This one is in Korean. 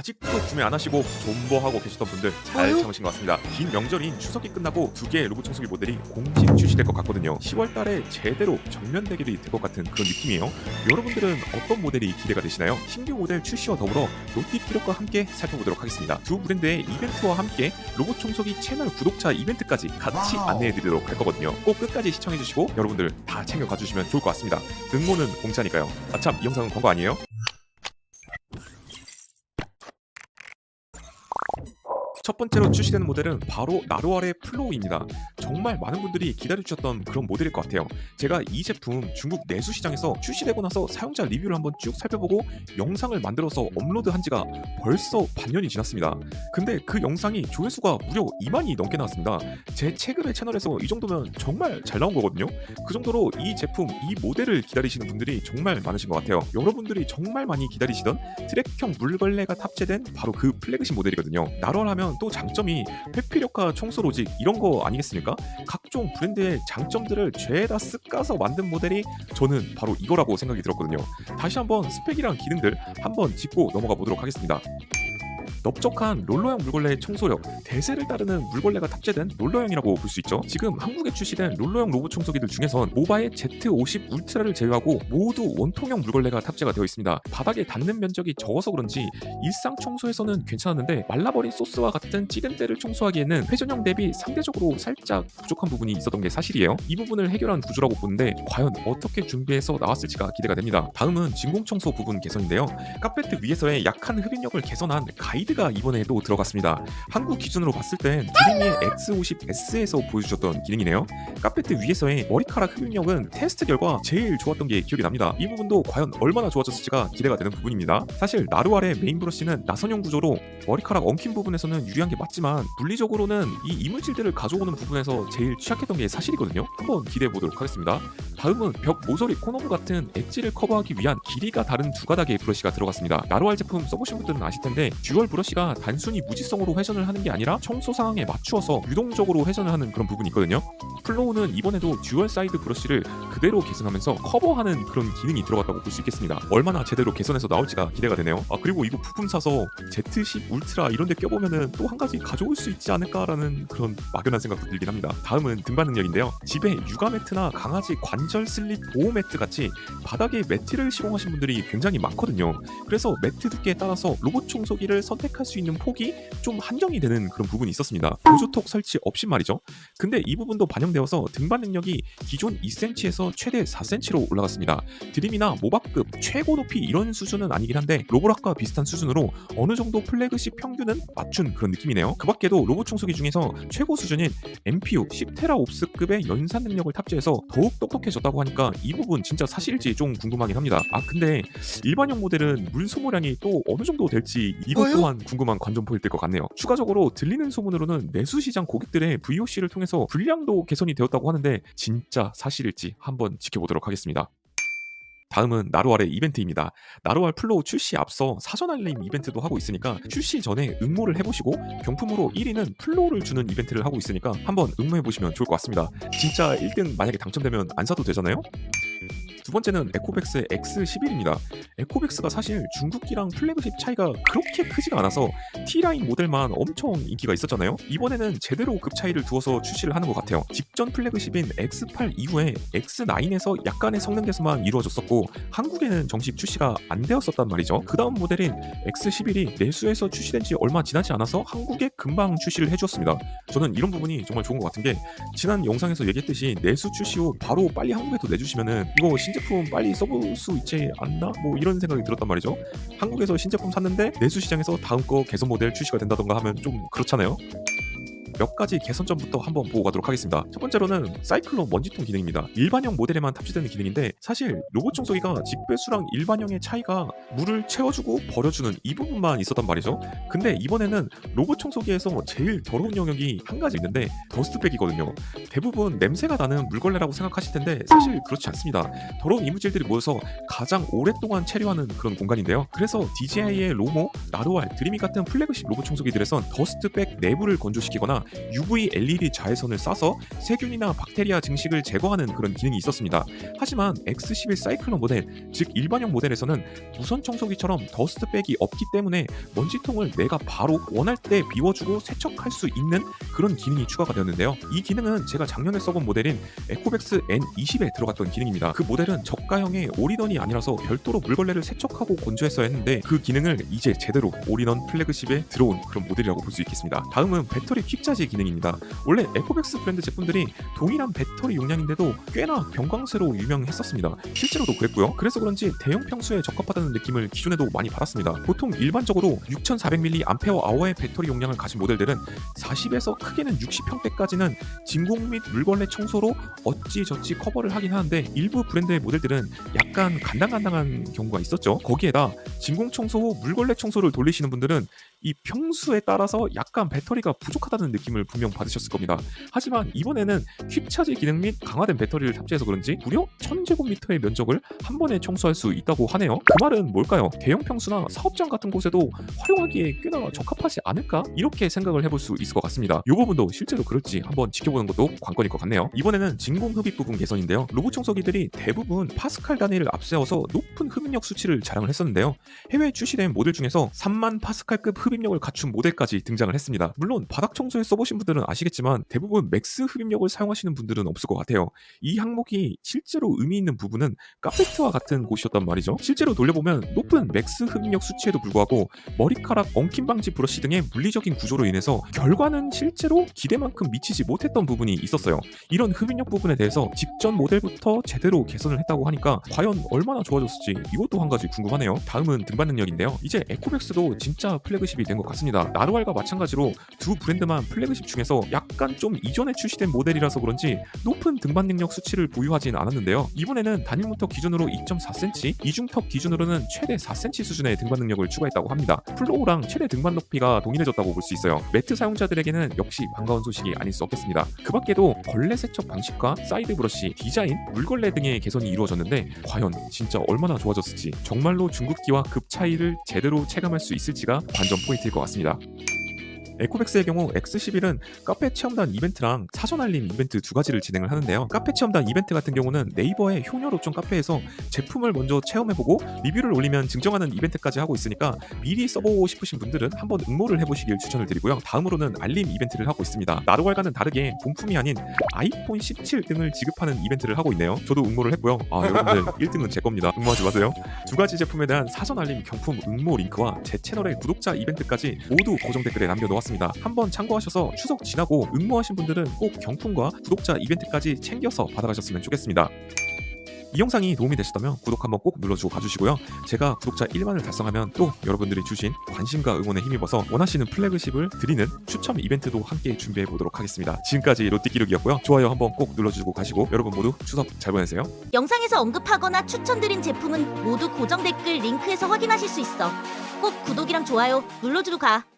아직도 구매 안 하시고 존버하고 계셨던 분들 잘. 참으신 것 같습니다. 긴 명절인 추석이 끝나고 두 개의 로봇 청소기 모델이 공식 출시될 것 같거든요. 10월 달에 제대로 정면 대결이 될 것 같은 그런 느낌이에요. 여러분들은 어떤 모델이 기대가 되시나요? 신규 모델 출시와 더불어 노티피력과 함께 살펴보도록 하겠습니다. 두 브랜드의 이벤트와 함께 로봇 청소기 채널 구독자 이벤트까지 같이. 안내해드리도록 할 거거든요. 꼭 끝까지 시청해주시고 여러분들 다 챙겨가 주시면 좋을 것 같습니다. 응모는 공짜니까요. 아참 이 영상은 광고 아니에요? 첫 번째로 출시되는 모델은 바로 나루알의 플로우입니다. 정말 많은 분들이 기다려주셨던 그런 모델일 것 같아요. 제가 이 제품 중국 내수 시장에서 출시되고 나서 사용자 리뷰를 한번 쭉 살펴보고 영상을 만들어서 업로드한 지가 벌써 반년이 지났습니다. 근데 그 영상이 조회수가 무려 2만이 넘게 나왔습니다. 제 최근의 채널에서 이 정도면 정말 잘 나온 거거든요. 그 정도로 이 제품, 이 모델을 기다리시는 분들이 정말 많으신 것 같아요. 여러분들이 정말 많이 기다리시던 트랙형 물걸레가 탑재된 바로 그 플래그십 모델이거든요. 나로하면 또 장점이 회피력과 청소 로직 이런 거 아니겠습니까? 각종 브랜드의 장점들을 죄다 쓱까서 만든 모델이 저는 바로 이거라고 생각이 들었거든요. 다시 한번 스펙이랑 기능들 한번 짚고 넘어가 보도록 하겠습니다. 넓적한 롤러형 물걸레의 청소력, 대세를 따르는 물걸레가 탑재된 롤러형이라고 볼 수 있죠. 지금 한국에 출시된 롤러형 로봇 청소기들 중에선 모바의 Z50 울트라를 제외하고 모두 원통형 물걸레가 탑재가 되어 있습니다. 바닥에 닿는 면적이 적어서 그런지 일상 청소에서는 괜찮았는데 말라버린 소스와 같은 찌든 때를 청소하기에는 회전형 대비 상대적으로 살짝 부족한 부분이 있었던 게 사실이에요. 이 부분을 해결한 구조라고 보는데 과연 어떻게 준비해서 나왔을지가 기대가 됩니다. 다음은 진공 청소 부분 개선인데요. 카페트 위에서의 약한 흡입력을 개선한 가이드 가 이번에 또 들어갔습니다. 한국 기준으로 봤을 땐 드림의 X50S에서 보여주셨던 기능이네요. 카페트 위에서의 머리카락 흡입력은 테스트 결과 제일 좋았던 게 기억이 납니다. 이 부분도 과연 얼마나 좋아졌을지가 기대가 되는 부분입니다. 사실 나루알의 메인 브러쉬는 나선형 구조로 머리카락 엉킨 부분에서는 유리한 게 맞지만 물리적으로는 이 이물질들을 가져오는 부분에서 제일 취약했던 게 사실이거든요. 한번 기대해 보도록 하겠습니다. 다음은 벽 모서리 코너부 같은 엣지를 커버하기 위한 길이가 다른 두 가닥의 브러쉬가 들어갔습니다. 나루알 제품 써보신 분들은 아실 텐데 듀얼 브러쉬가 단순히 무지성으로 회전을 하는 게 아니라 청소 상황에 맞추어서 유동적으로 회전을 하는 그런 부분이 있거든요. 플로우는 이번에도 듀얼 사이드 브러쉬를 그대로 계승하면서 커버하는 그런 기능이 들어갔다고 볼 수 있겠습니다. 얼마나 제대로 개선해서 나올지가 기대가 되네요. 아 그리고 이거 부품 사서 Z10 울트라 이런 데 껴보면은 또 한 가지 가져올 수 있지 않을까라는 그런 막연한 생각도 들긴 합니다. 다음은 등반 능력인데요. 집에 육아 매트나 강아지 관절 슬립 보호 매트 같이 바닥에 매트를 시공하신 분들이 굉장히 많거든요. 그래서 매트 두께에 따라서 로봇 청소기를 선택할 수 있는 폭이 좀 한정이 되는 그런 부분이 있었습니다. 보조톡 설치 없이 말이죠. 근데 이 부분도 반영되어서 등반 능력이 기존 2cm에서 최대 4cm로 올라갔습니다. 드림이나 모바급 최고 높이 이런 수준은 아니긴 한데 로보락과 비슷한 수준으로 어느 정도 플래그십 평균은 맞춘 그런 느낌이네요. 그 밖에도 로봇 청소기 중에서 최고 수준인 MPU 10테라 옵스급의 연산 능력을 탑재해서 더욱 똑똑해졌 다고 하니까 이 부분 진짜 사실일지 좀 궁금하긴 합니다. 아 근데 일반형 모델은 물 소모량이 또 어느 정도 될지 이것 뭐요? 또한 궁금한 관전 포인트일 것 같네요. 추가적으로 들리는 소문으로는 내수 시장 고객들의 VOC를 통해서 불량도 개선이 되었다고 하는데 진짜 사실일지 한번 지켜보도록 하겠습니다. 다음은 나루알의 이벤트입니다. 나루알 플로우 출시 앞서 사전 알림 이벤트도 하고 있으니까 출시 전에 응모를 해보시고 경품으로 1위는 플로우를 주는 이벤트를 하고 있으니까 한번 응모해보시면 좋을 것 같습니다. 진짜 1등 만약에 당첨되면 안 사도 되잖아요? 두 번째는 에코백스의 X11입니다. 에코백스가 사실 중국기랑 플래그십 차이가 그렇게 크지가 않아서 T라인 모델만 엄청 인기가 있었잖아요. 이번에는 제대로 급 차이를 두어서 출시를 하는 것 같아요. 직전 플래그십인 X8 이후에 X9에서 약간의 성능 개선만 이루어졌었고 한국에는 정식 출시가 안 되었었단 말이죠. 그 다음 모델인 X11이 내수에서 출시된 지 얼마 지나지 않아서 한국에 금방 출시를 해주었습니다. 저는 이런 부분이 정말 좋은 것 같은 게 지난 영상에서 얘기했듯이 내수 출시 후 바로 빨리 한국에도 내주시면은 이거 신제 품 빨리 써볼 수 있지 않나? 뭐 이런 생각이 들었단 말이죠. 한국에서 신제품 샀는데 내수 시장에서 다음 거 개선 모델 출시가 된다던가 하면 좀 그렇잖아요. 몇 가지 개선점부터 한번 보고 가도록 하겠습니다. 첫 번째로는 사이클론 먼지통 기능입니다. 일반형 모델에만 탑재되는 기능인데 사실 로봇 청소기가 직배수랑 일반형의 차이가 물을 채워주고 버려주는 이 부분만 있었단 말이죠. 근데 이번에는 로봇 청소기에서 제일 더러운 영역이 한 가지 있는데 더스트백이거든요. 대부분 냄새가 나는 물걸레라고 생각하실 텐데 사실 그렇지 않습니다. 더러운 이물질들이 모여서 가장 오랫동안 체류하는 그런 공간인데요. 그래서 DJI의 로모, 나루알, 드리미 같은 플래그십 로봇 청소기들에선 더스트백 내부를 건조시키거나 UV LED 자외선을 쏴서 세균이나 박테리아 증식을 제거하는 그런 기능이 있었습니다. 하지만 X11 사이클론 모델, 즉 일반형 모델에서는 무선 청소기처럼 더스트백이 없기 때문에 먼지통을 내가 바로 원할 때 비워주고 세척할 수 있는 그런 기능이 추가가 되었는데요. 이 기능은 제가 작년에 써본 모델인 에코백스 N20에 들어갔던 기능입니다. 그 모델은 저가형의 올인원이 아니라서 별도로 물걸레를 세척하고 건조했어야 했는데 그 기능을 이제 제대로 올인원 플래그십에 들어온 그런 모델이라고 볼 수 있겠습니다. 다음은 배터리 퀵 차지 기능입니다. 원래 에코백스 브랜드 제품들이 동일한 배터리 용량인데도 꽤나 경광세로 유명했었습니다. 실제로도 그랬고요. 그래서 그런지 대형 평수에 적합하다는 느낌을 기존에도 많이 받았습니다. 보통 일반적으로 6400mAh의 배터리 용량을 가진 모델들은 40에서 크게는 60평대까지는 진공 및 물걸레 청소로 어찌저찌 커버를 하긴 하는데 일부 브랜드의 모델들은 약간 간당간당한 경우가 있었죠. 거기에다 진공 청소 후 물걸레 청소를 돌리시는 분들은 이 평수에 따라서 약간 배터리가 부족하다는 느낌을 분명 받으셨을 겁니다. 하지만 이번에는 퀵차지 기능 및 강화된 배터리를 탑재해서 그런지 무려 1000제곱미터의 면적을 한 번에 청소할 수 있다고 하네요. 그 말은 뭘까요? 대형 평수나 사업장 같은 곳에도 활용하기에 꽤나 적합하지 않을까? 이렇게 생각을 해볼 수 있을 것 같습니다. 이 부분도 실제로 그럴지 한번 지켜보는 것도 관건일 것 같네요. 이번에는 진공 흡입 부분 개선인데요. 로봇 청소기들이 대부분 파스칼 단위를 앞세워서 높은 흡입력 수치를 자랑을 했었는데요. 해외 출시된 모델 중에서 3만 파스칼급 흡입 력을 갖춘 모델까지 등장을 했습니다. 물론 바닥 청소에 써보신 분들은 아시겠지만 대부분 맥스 흡입력을 사용하시는 분들은 없을 것 같아요. 이 항목이 실제로 의미 있는 부분은 카페트와 같은 곳이었단 말이죠. 실제로 돌려보면 높은 맥스 흡입력 수치에도 불구하고 머리카락 엉킴 방지 브러쉬 등의 물리적인 구조로 인해서 결과는 실제로 기대만큼 미치지 못했던 부분이 있었어요. 이런 흡입력 부분에 대해서 직전 모델부터 제대로 개선을 했다고 하니까 과연 얼마나 좋아졌을지 이것도 한 가지 궁금하네요. 다음은 등반 능력인데요. 이제 에코백스도 진짜 플래그십이 된 것 같습니다. 나루알과 마찬가지로 두 브랜드만 플래그십 중에서 약간 좀 이전에 출시된 모델이라서 그런지 높은 등반 능력 수치를 보유하진 않았는데요. 이번에는 단일 모터 기준으로 2.4cm, 이중턱 기준으로는 최대 4cm 수준의 등반 능력을 추가했다고 합니다. 플로우랑 최대 등반 높이가 동일해졌다고 볼 수 있어요. 매트 사용자들에게는 역시 반가운 소식이 아닐 수 없겠습니다. 그 밖에도 걸레 세척 방식과 사이드 브러쉬, 디자인, 물걸레 등의 개선이 이루어졌는데 과연 진짜 얼마나 좋아졌을지 정말로 중국기와 급 차이를 제대로 체감할 수 있을지가 관전 포인트 일 것 같습니다. 에코백스의 경우 X11은 카페 체험단 이벤트랑 사전 알림 이벤트 두 가지를 진행을 하는데요. 카페 체험단 이벤트 같은 경우는 네이버의 효녀 로총 카페에서 제품을 먼저 체험해보고 리뷰를 올리면 증정하는 이벤트까지 하고 있으니까 미리 써보고 싶으신 분들은 한번 응모를 해보시길 추천을 드리고요. 다음으로는 알림 이벤트를 하고 있습니다. 나루갈과는 다르게 본품이 아닌 아이폰 17 등을 지급하는 이벤트를 하고 있네요. 저도 응모를 했고요. 아 여러분들 1등은 제 겁니다. 응모하지 마세요. 두 가지 제품에 대한 사전 알림 경품 응모 링크와 제 채널의 구독자 이벤트까지 모두 고정 댓글에 남겨놓았습니다. 한번 참고하셔서 추석 지나고 응모하신 분들은 꼭 경품과 구독자 이벤트까지 챙겨서 받아가셨으면 좋겠습니다. 이 영상이 도움이 되셨다면 구독 한번 꼭 눌러주고 가주시고요. 제가 구독자 1만을 달성하면 또 여러분들이 주신 관심과 응원에 힘입어서 원하시는 플래그십을 드리는 추첨 이벤트도 함께 준비해 보도록 하겠습니다. 지금까지 롯띠기록이었고요. 좋아요 한번 꼭 눌러주고 가시고 여러분 모두 추석 잘 보내세요. 영상에서 언급하거나 추천드린 제품은 모두 고정 댓글 링크에서 확인하실 수 있어. 꼭 구독이랑 좋아요 눌러주고 가.